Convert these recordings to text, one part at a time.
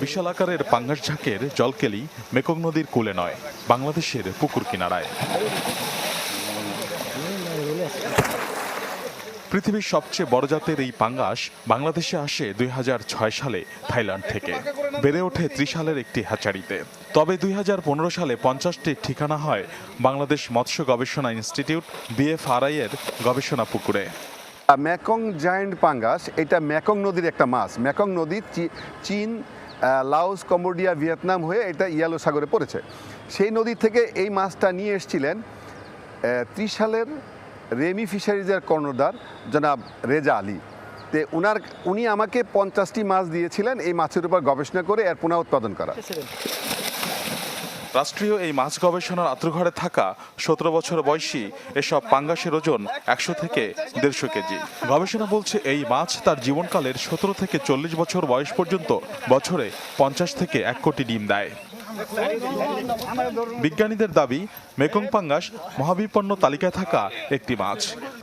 বিশাল আকারের পাঙ্গাস ঝাঁকের জলকেলি মেকং নদীর কূলে নয়, বাংলাদেশের পুকুর কিনারায়। পৃথিবীর সবচেয়ে বড় জাতের এই পাঙ্গাস বাংলাদেশে আসে দুই হাজার ছয় সালে থাইল্যান্ড থেকে। বেড়ে ওঠে ত্রিশালের একটি হ্যাচারিতে। তবে দুই হাজার পনেরো সালে পঞ্চাশটি ঠিকানা হয় বাংলাদেশ মৎস্য গবেষণা ইনস্টিটিউট, বিএফআরআই এর গবেষণা পুকুরে। ম্যাকং জায়েন্ট পাঙ্গাস, এটা ম্যাকং নদীর একটা মাছ। ম্যাকং নদী চি- চীন লাওস, কম্বোডিয়া, ভিয়েতনাম হয়ে এটা ইয়ালো সাগরে পড়েছে। সেই নদী থেকে এই মাছটা নিয়ে এসেছিলেন ত্রিশ সালের রেমি ফিশারিজের কর্ণধার জনাব রেজা আলী। তে উনার, উনি আমাকে পঞ্চাশটি মাছ দিয়েছিলেন এই মাছের উপর গবেষণা করে এর পুনঃ উৎপাদন করা রাষ্ট্রীয় এই মাছ গবেষণার আত্মঘরে থাকা সতেরো বছর বয়সী এসব পাঙ্গাসের ওজন একশো থেকে দেড়শো কেজি। গবেষণা বলছে এই মাছ তার জীবনকালের সতেরো থেকে চল্লিশ বছর বয়স পর্যন্ত বছরে পঞ্চাশ থেকে এক কোটি ডিম দেয়। বিজ্ঞানীদের দাবি, মেকং পাঙ্গাস মহাবিপন্ন তালিকায় থাকা একটি মাছ,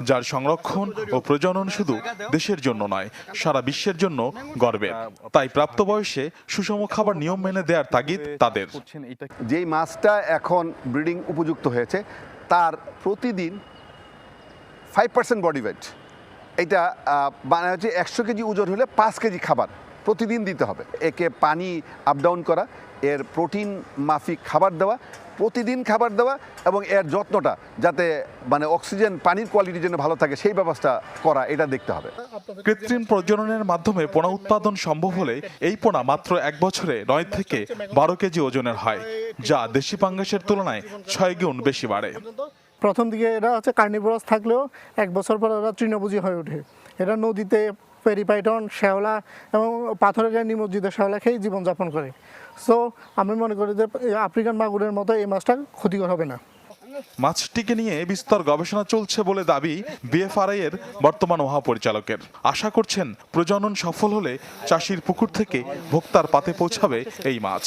যার সংরক্ষণ ও প্রজনন শুধু দেশের জন্য নয়, সারা বিশ্বের জন্য গর্বের তাই প্রাপ্তবয়সে সুষম খাবার নিয়ম মেনে দেওয়ার তাগিদ তাদের। যেই মাছটা এখন ব্রিডিং উপযুক্ত হয়েছে, তার প্রতিদিন ফাইভ পার্সেন্ট বডি ওয়েট এটা মানে হচ্ছে একশো কেজি ওজন হলে পাঁচ কেজি খাবার প্রতিদিন দিতে হবে। একে পানি আপ ডাউন করা এর প্রোটিন মাফিক খাবার দেওয়া প্রতিদিন খাবার দেওয়া এবং এর যত্নটা যাতে মানে অক্সিজেন পানির কোয়ালিটি যেন ভালো থাকে সেই ব্যবস্থা করা এটা দেখতে হবে। কৃত্রিম প্রজননের মাধ্যমে পোনা উৎপাদন সম্ভব হলে এই পোনা মাত্র এক বছরে নয় থেকে বারো কেজি ওজনের হয় যা দেশি পাঙ্গাসের তুলনায় ছয় গুণ বেশি বাড়ে। প্রথম দিকে এরা হচ্ছে কার্নিভোরাস থাকলেও এক বছর পর এরা তৃণভোজী হয়ে ওঠে। এরা নদীতে পেরিপাইটন শ্যাওলা এবং পাথরের নিমজ্জিত শ্যাওলা খেয়ে জীবনযাপন করে। সো আমি মনে করি যে আফ্রিকান মাগুরের মতো এই মাছটা ক্ষতিকর হবে না। মাছটিকে নিয়ে বিস্তর গবেষণা চলছে বলে দাবি বিএফআরআই এর বর্তমান মহাপরিচালকের। আশা করছেন প্রজনন সফল হলে চাষির পুকুর থেকে ভোক্তার পাতে পৌঁছাবে এই মাছ।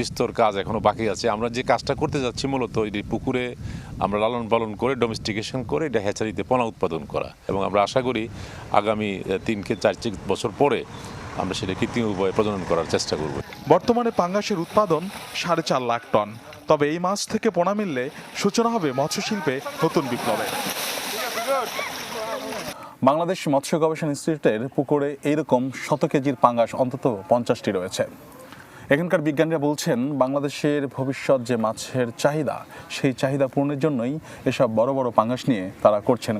বিস্তর কাজ এখনও বাকি আছে। আমরা যে কাজটা করতে যাচ্ছি মূলত এটি পুকুরে আমরা লালন পালন করে ডোমেস্টিকেশন করে এটা হ্যাচারিতে পোনা উৎপাদন করা। এবং আমরা আশা করি আগামী আহ, তিন কে চার বছর পরে আমরা সেটা কৃত্রিম উপায়ে প্রজনন করার চেষ্টা করব। বর্তমানে পাঙ্গাসের উৎপাদন সাড়ে চার লাখ টন। তবে এই মাছ থেকে পোনা মিললে সূচনা হবে মৎস্যশিল্পে নতুন বিপ্লবে। বাংলাদেশ মৎস্য গবেষণা ইনস্টিটিউটের পুকুরে এইরকম শত কেজির পাঙ্গাস অন্তত পঞ্চাশটি রয়েছে। এখানকার বিজ্ঞানীরা বলছেন, বাংলাদেশের ভবিষ্যৎ যে মাছের চাহিদা, সেই চাহিদা পূরণের জন্যই এসব বড় বড় পাঙ্গাস নিয়ে তারা করছেন।